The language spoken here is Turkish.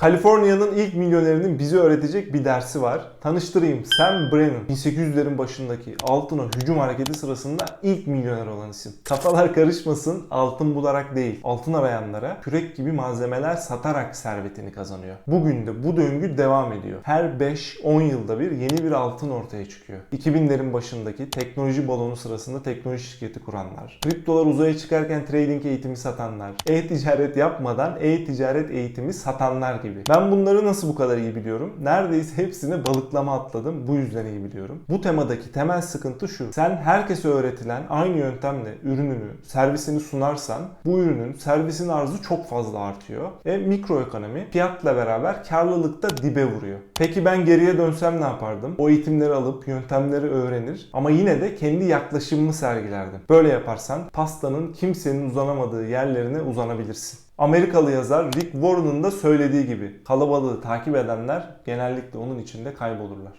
Kaliforniya'nın ilk milyonerinin bize öğretecek bir dersi var. Tanıştırayım Sam Brennan. 1800'lerin başındaki altına hücum hareketi sırasında ilk milyoner olan isim. Kafalar karışmasın altın bularak değil. Altın arayanlara kürek gibi malzemeler satarak servetini kazanıyor. Bugün de bu döngü devam ediyor. Her 5-10 yılda bir yeni bir altın ortaya çıkıyor. 2000'lerin başındaki teknoloji balonu sırasında teknoloji şirketi kuranlar. Kriptolar uzaya çıkarken trading eğitimi satanlar. E-ticaret yapmadan e-ticaret eğitimi satanlar gibi. Ben bunları nasıl bu kadar iyi biliyorum? Neredeyse hepsine balıklama atladım. Bu yüzden iyi biliyorum. Bu temadaki temel sıkıntı şu. Sen herkese öğretilen aynı yöntemle ürününü, servisini sunarsan bu ürünün, servisin arzı çok fazla artıyor. Ve mikroekonomi fiyatla beraber karlılıkta dibe vuruyor. Peki ben geriye dönsem ne yapardım? O eğitimleri alıp yöntemleri öğrenir ama yine de kendi yaklaşımımı sergilerdim. Böyle yaparsan pastanın kimsenin uzanamadığı yerlerine uzanabilirsin. Amerikalı yazar Rick Warren'ın da söylediği gibi kalabalığı takip edenler genellikle onun içinde kaybolurlar.